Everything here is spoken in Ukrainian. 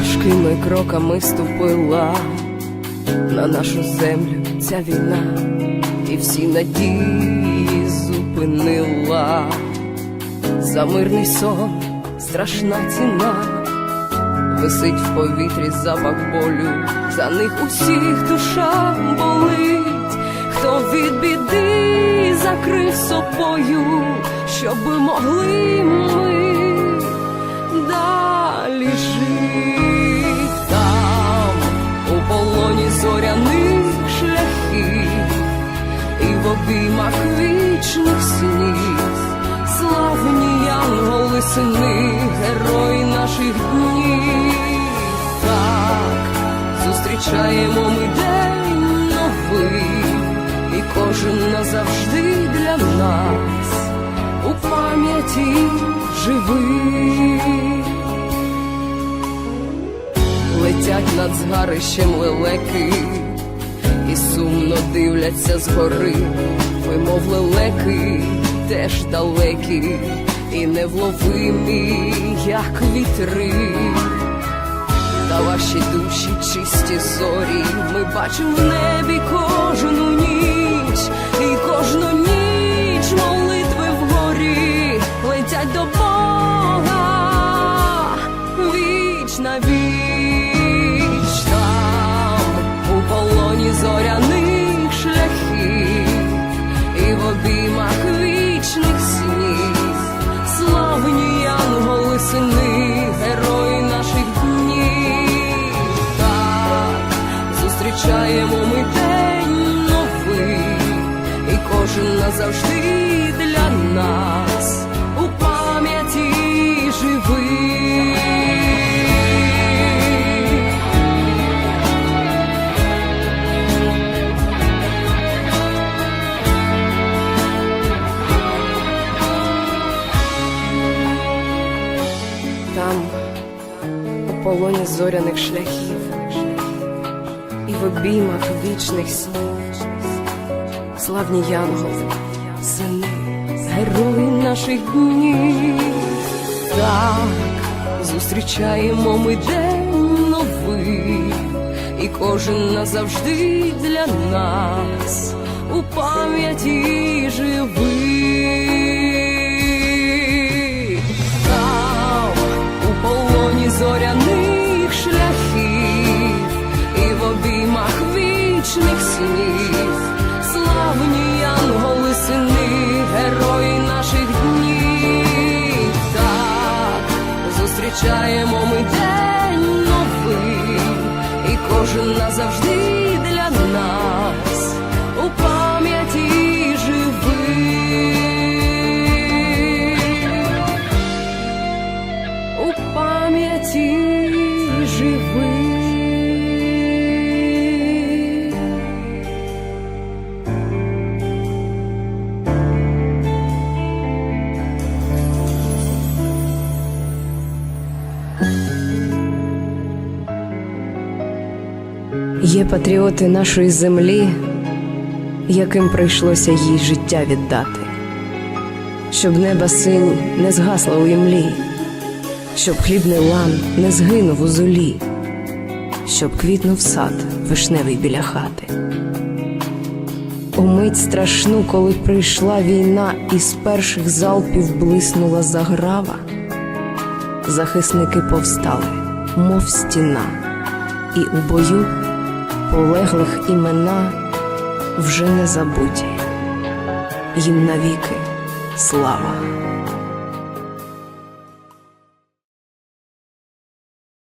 важкими кроками ступила на нашу землю ця війна, і всі надії зупинила. За мирний сон страшна ціна, висить в повітрі запах болю, за них усіх душа болить, хто від біди закрив собою, щоб могли ми обіймах вічних снів, славні янголи сини, герої наших днів. Так, зустрічаємо ми день новий, і кожен назавжди для нас у пам'яті живий. Летять над згарищем лелеки, і сумно дивляться згори, ви, мов лелеки, теж далекі, і невловимі, як вітри. Та ваші душі чисті зорі, ми бачимо в небі кожну ніч, і кожну ніч молитви вгорі летять до Бога назавжди для нас у пам'яті живий. Там, у полоні зоряних шляхів, і в обіймах вічних снів, славні янголи, сини, герої наших днів. Так, зустрічаємо ми день новий, і кожен назавжди для нас у пам'яті живий. Зустрічаємо ми день новий, і кожен назавжди для нас у пам'яті Є патріоти нашої землі, яким прийшлося їй життя віддати, щоб неба синь не згасла у імлі, щоб хлібний лан не згинув у золі, щоб квітнув сад вишневий біля хати. У мить страшну, коли прийшла війна, і з перших залпів блиснула заграва, захисники повстали, мов стіна, і у бою полеглих імена вже не забуті, їм навіки слава.